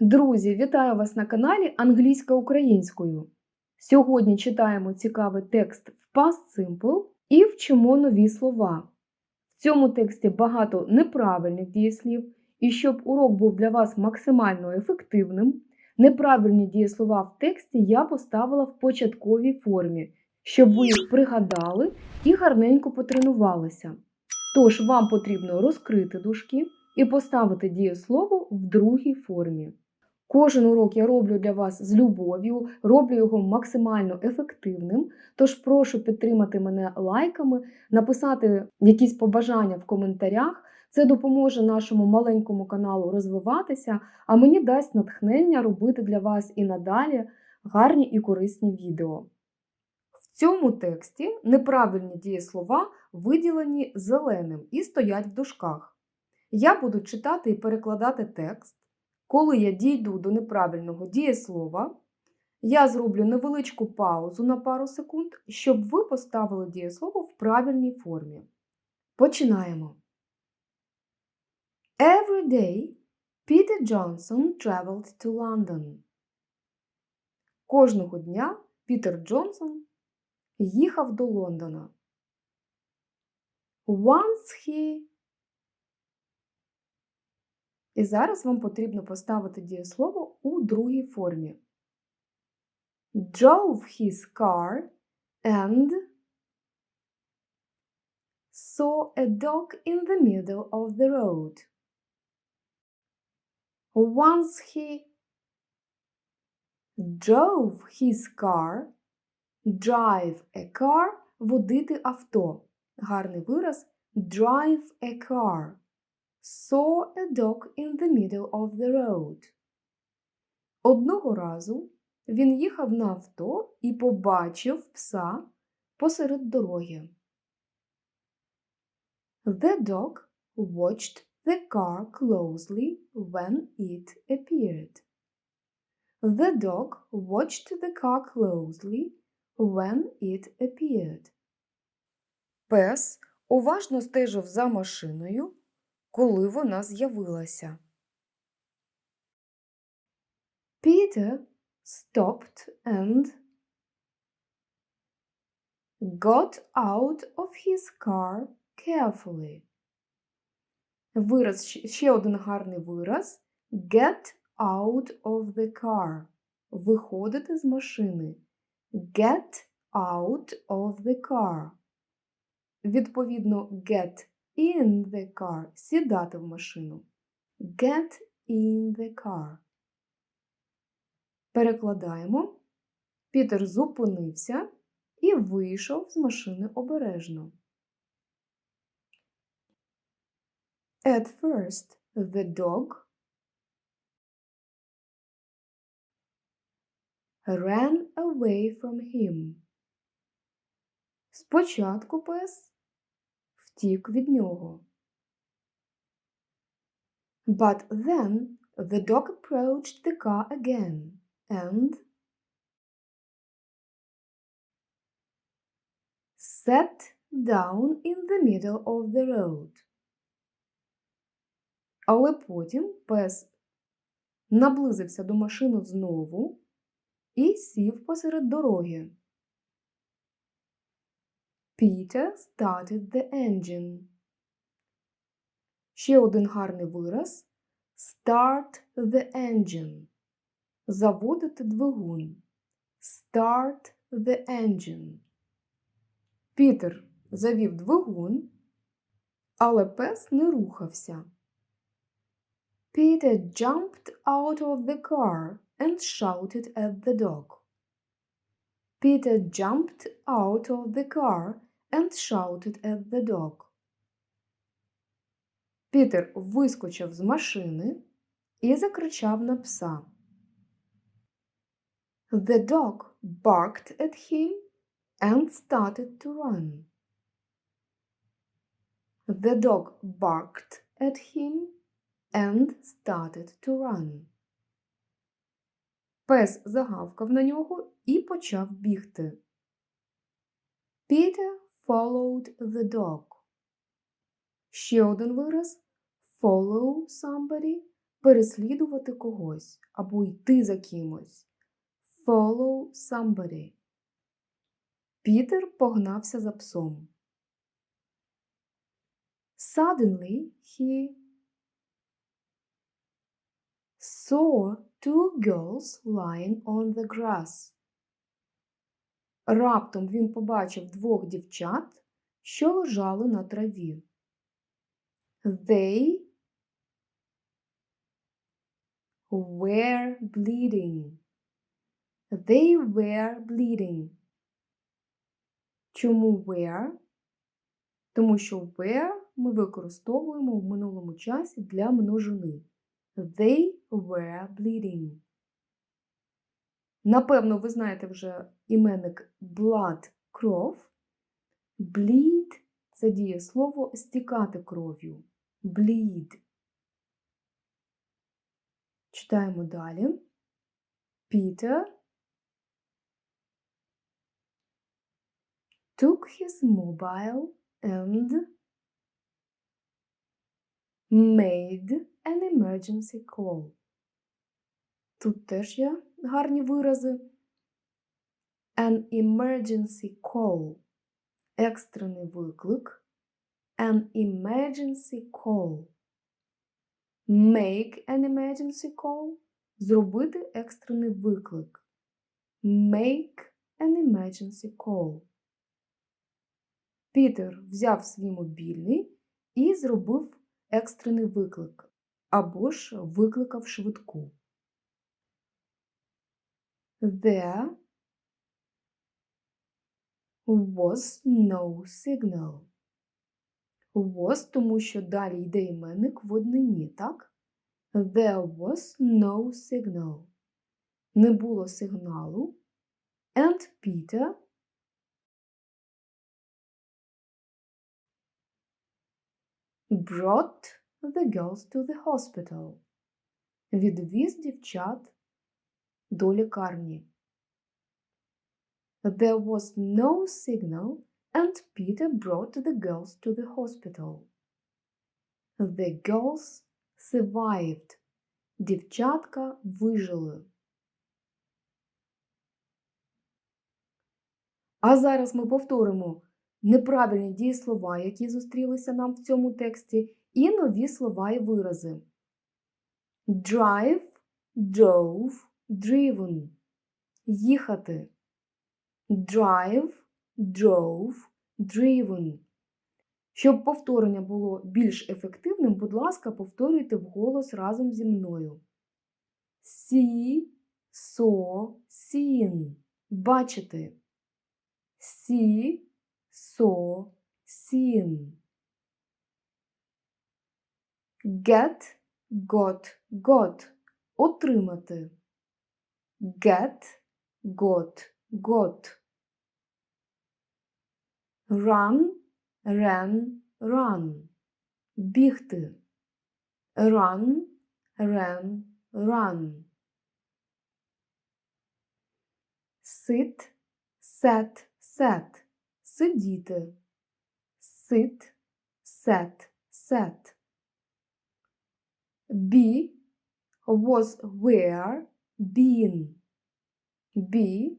Друзі, вітаю вас на каналі Англійська українською. Сьогодні читаємо цікавий текст в Past Simple і вчимо нові слова. В цьому тексті багато неправильних дієслів, і щоб урок був для вас максимально ефективним, неправильні дієслова в тексті я поставила в початковій формі, щоб ви їх пригадали і гарненько потренувалися. Тож вам потрібно розкрити дужки і поставити дієслово в другій формі. Кожен урок я роблю для вас з любов'ю, роблю його максимально ефективним. Тож прошу підтримати мене лайками, написати якісь побажання в коментарях. Це допоможе нашому маленькому каналу розвиватися, а мені дасть натхнення робити для вас і надалі гарні і корисні відео. В цьому тексті неправильні дієслова виділені зеленим і стоять в дужках. Я буду читати і перекладати текст. Коли я дійду до неправильного дієслова, я зроблю невеличку паузу на пару секунд, щоб ви поставили дієслово в правильній формі. Починаємо. Every day Peter Johnson traveled to London. Кожного дня Пітер Джонсон їхав до Лондона. Once he і зараз вам потрібно поставити дієслово у другій формі. Drove his car and saw a dog in the middle of the road. Once he drove his car, drive a car – водити авто. Гарний вираз drive a car saw a dog in the middle of the road. Одного разу він їхав на авто і побачив пса посеред дороги. The dog watched the car closely when it appeared. The dog watched the car closely when it appeared. Пес уважно стежив за машиною, коли вона з'явилася. Peter stopped and got out of his car carefully. Вираз, ще один гарний вираз. Get out of the car. Виходити з машини. Get out of the car. Відповідно, get in the car – сідати в машину. Get in the car. Перекладаємо. Пітер зупинився і вийшов з машини обережно. At first, the dog ran away from him. Спочатку пес втік від нього. But then the dog approached the car again and sat down in the middle of the road. Але потім пес наблизився до машини знову і сів посеред дороги. Peter started the engine. Ще один гарний вираз start the engine. Заводити двигун. Start the engine. Пітер завів двигун, але пес не рухався. Peter jumped out of the car and shouted at the dog. Peter jumped out of the car and shouted at the dog. Пітер вискочив з машини і закричав на пса. The dog barked at him and started to run. The dog barked at him and started to run. Пес загавкав на нього і почав бігти. Peter followed the dog. Ще один вираз follow somebody переслідувати когось або йти за кимось. Follow somebody. Пітер погнався за псом. Suddenly he saw two girls lying on the grass. Раптом він побачив двох дівчат, що лежали на траві. They were bleeding. They were bleeding. Чому were? Тому що were ми використовуємо в минулому часі для множини. They were bleeding. Напевно, ви знаєте вже іменник blood кров. Bleed – це дієслово стікати кров'ю. Bleed. Читаємо далі. Peter took his mobile and made an emergency call. Тут теж є гарні вирази. An emergency call. Екстрений виклик. An emergency call. Make an emergency call. Зробити екстрений виклик. Make an emergency call. Пітер взяв свій мобільний і зробив екстрений виклик. Або ж викликав швидку. There was no signal. Was, тому що далі йде іменник в однині, так? There was no signal. Не було сигналу. And Peter brought the girls to the hospital. Відвіз дівчат до лікарні. There was no signal, and Peter brought the girls to the hospital. The girls survived. Дівчатка вижили. А зараз ми повторимо неправильні дієслова, які зустрілися нам в цьому тексті, і нові слова і вирази. Drive, drove, driven. Їхати. Drive, drove, driven. Щоб повторення було більш ефективним, будь ласка, повторюйте вголос разом зі мною. See, saw, seen. Бачити. See, saw, seen. Get, got, got. Отримати. Get, got, got. Run, ran, run. Бігти. Run, ran, run. Sit, sat, sat. Сидіти. Sit, sat, sat. Be, was, were, been. Be,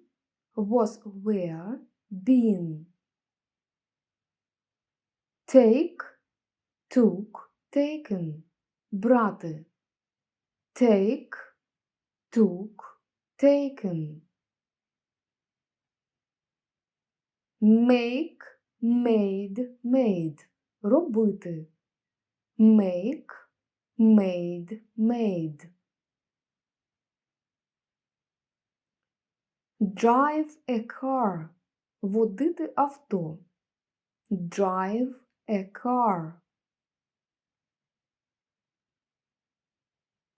was, were, been. Take, took, taken. Брати. Take, took, taken. Make, made, made. Робити. Make, made, made. Drive a car. Водити авто. Drive a car.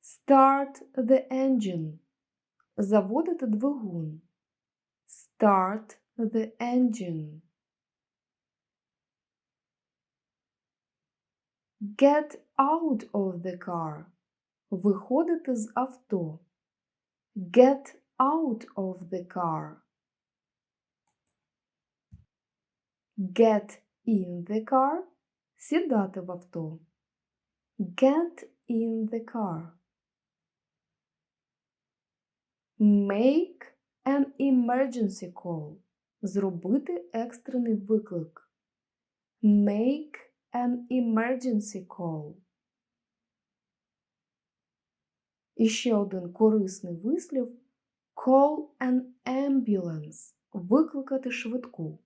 Start the engine. Заводити двигун. Start the engine. Get out of the car. Виходити з авто. Get out of the car. Get in the car. Сідати в авто. Get in the car. Make an emergency call. Зробити екстрений виклик. Make an emergency call. І ще один корисний вислів call an ambulance. Викликати швидку.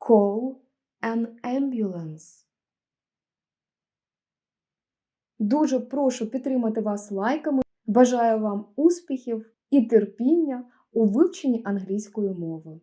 Call an ambulance. Дуже прошу підтримати вас лайками. Бажаю вам успіхів і терпіння у вивченні англійської мови.